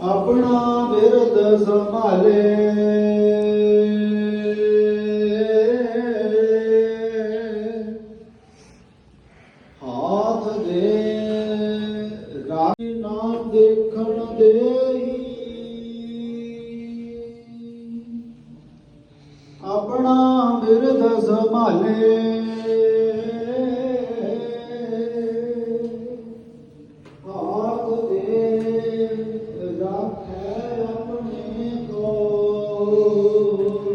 ਆਪਣਾ ਬਿਰਦ ਸੰਭਾਲੇ। ਹਾਥ ਦੇ ਰਾਜੀ ਨਾਮ ਦੇਖਣ ਦੇਈ। ਆਪਣਾ ਬਿਰਦ ਸੰਭਾਲੇ। oh,